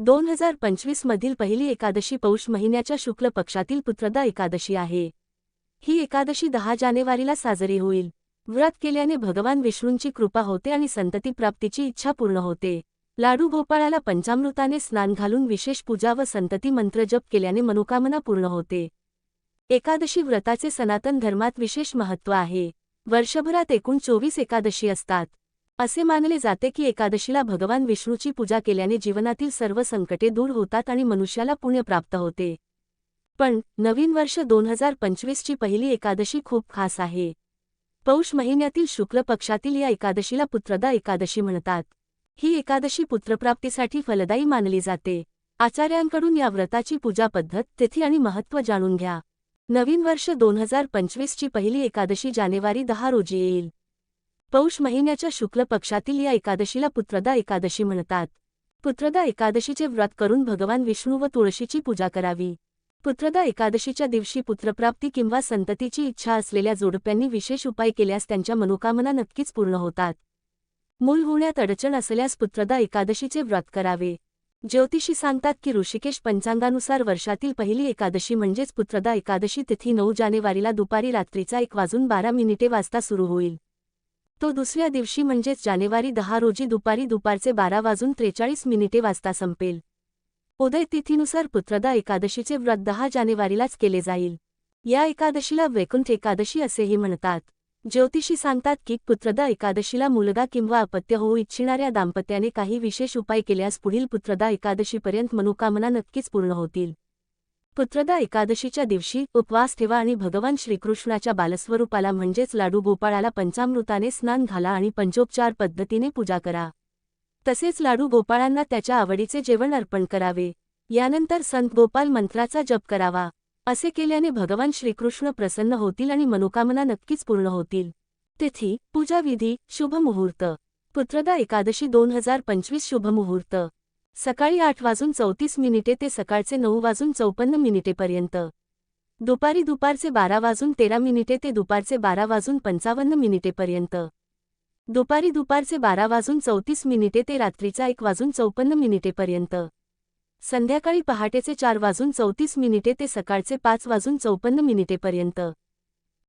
दोन हजार पंचवीस मधील पहिली एकादशी पौष महिन्याच्या शुक्ल पक्षातील पुत्रदा एकादशी आहे. ही एकादशी दहा जानेवारीला साजरी होईल. व्रत केल्याने भगवान विष्णूंची कृपा होते आणि संतती प्राप्तीची इच्छा पूर्ण होते. लाडू भोपाळाला पंचामृताने स्नान घालून विशेष पूजा व संतती मंत्र जप केल्याने मनोकामना पूर्ण होते. एकादशी व्रताचे सनातन धर्मात विशेष महत्त्व आहे. वर्षभरात एकूण चोवीस एकादशी असतात. असे मानले जाते की एकादशीला भगवान विष्णूची पूजा केल्याने जीवनातील सर्व संकटे दूर होतात आणि मनुष्याला पुण्य प्राप्त होते. पण नवीन वर्ष दोन हजार पंचवीसची पहिली एकादशी खूप खास आहे. पौष महिन्यातील शुक्ल पक्षातील या एकादशीला पुत्रदा एकादशी म्हणतात. ही एकादशी पुत्रप्राप्तीसाठी फलदायी मानली जाते. आचार्यांकडून या व्रताची पूजा पद्धत तिथी आणि महत्त्व जाणून घ्या. नवीन वर्ष दोन हजार पंचवीसची पहिली एकादशी जानेवारी दहा रोजी येईल. पौष महिन्याच्या शुक्ल पक्षातील या एकादशीला पुत्रदा एकादशी म्हणतात. पुत्रदा एकादशीचे व्रत करून भगवान विष्णू व तुळशीची पूजा करावी. पुत्रदा एकादशीच्या दिवशी पुत्रप्राप्ती किंवा संततीची इच्छा असलेल्या जोडप्यांनी विशेष उपाय केल्यास त्यांच्या मनोकामना नक्कीच पूर्ण होतात. मूल होण्यात अडचण असल्यास पुत्रदा एकादशीचे व्रत करावे. ज्योतिषी सांगतात की ऋषिकेश पंचांगानुसार वर्षातील पहिली एकादशी म्हणजेच पुत्रदा एकादशी तिथी नऊ जानेवारीला दुपारी रात्रीचा एक वाजून बारा मिनिटे वाजता सुरू होईल. तो दुसऱ्या दिवशी म्हणजेच जानेवारी दहा रोजी दुपारी दुपारचे बारा वाजून त्रेचाळीस मिनिटे वाजता संपेल. उदय तिथीनुसार पुत्रदा एकादशीचे व्रत दहा जानेवारीलाच केले जाईल. या एकादशीला वैकुंठ एकादशी असेही म्हणतात. ज्योतिषी सांगतात की पुत्रदा एकादशीला मुलगा किंवा अपत्य होऊ इच्छिणाऱ्या दाम्पत्याने काही विशेष उपाय केल्यास पुढील पुत्रदा एकादशीपर्यंत मनोकामना नक्कीच पूर्ण होतील. पुत्रदा एकादशीच्या दिवशी उपवास ठेवा आणि भगवान श्रीकृष्णाच्या बालस्वरूपाला म्हणजेच लाडू गोपाळाला पंचामृताने स्नान घाला आणि पंचोपचार पद्धतीने पूजा करा. तसेच लाडू गोपाळांना त्याच्या आवडीचे जेवण अर्पण करावे. यानंतर संत गोपाल मंत्राचा जप करावा. असे केल्याने भगवान श्रीकृष्ण प्रसन्न होतील आणि मनोकामना नक्कीच पूर्ण होतील. तिथी पूजाविधी शुभ मुहूर्त. पुत्रदा एकादशी दोन हजार पंचवीस शुभ मुहूर्त. सकाळी आठ वाजून चौतीस मिनिटे ते सकाळचे नऊ वाजून चौपन्न मिनिटेपर्यंत दुपारी दुपारचे बारा वाजून तेरा मिनिटे ते दुपारचे बारा वाजून पंचावन्न मिनिटेपर्यंत दुपारी दुपारचे बारा वाजून चौतीस मिनिटे ते रात्रीचा एक वाजून चौपन्न मिनिटेपर्यंत संध्याकाळी पहाटेचे चार वाजून चौतीस मिनिटे ते सकाळचे पाच वाजून चौपन्न मिनिटेपर्यंत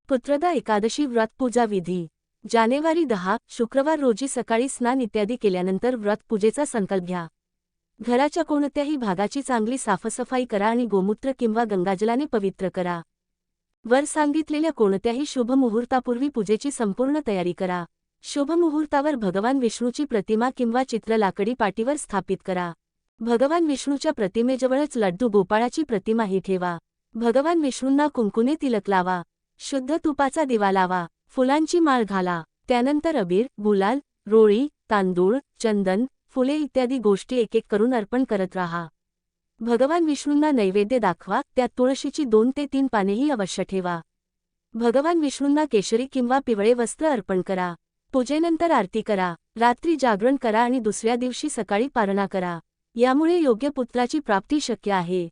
पुत्रदा एकादशी व्रत पूजा विधी. जानेवारी दहा शुक्रवार रोजी सकाळी स्नान इत्यादी केल्यानंतर व्रत पूजेचा संकल्प घ्या. घराच्या कोणत्याही भागाची चांगली साफसफाई करा आणि गोमूत्र किंवा गंगाजलाने पवित्र करा. वर सांगितलेल्या कोणत्याही शुभ मुहूर्तापूर्वी पूजेची संपूर्ण तयारी करा. शुभ मुहूर्तावर भगवान विष्णूची प्रतिमा किंवा चित्र लाकडी पाटीवर स्थापित करा. भगवान विष्णूच्या प्रतिमेजवळच लड्डू गोपाळाची प्रतिमाही ठेवा. भगवान विष्णूंना कुंकुने तिलक लावा. शुद्ध तुपाचा दिवा लावा. फुलांची माळ घाला. त्यानंतर अबीर गुलाल रोळी तांदूळ चंदन फुले इत्यादी गोष्टी एक एक करून अर्पण करत राहा. भगवान विष्णूंना नैवेद्य दाखवा त्यात तुळशीची दोन ते तीन पानेही अवश्य ठेवा. भगवान विष्णूंना केशरी किंवा पिवळे वस्त्र अर्पण करा. पूजेनंतर आरती करा. रात्री जागरण करा आणि दुसऱ्या दिवशी सकाळी पारणा करा. यामुळे योग्य पुत्राची प्राप्ती शक्य आहे.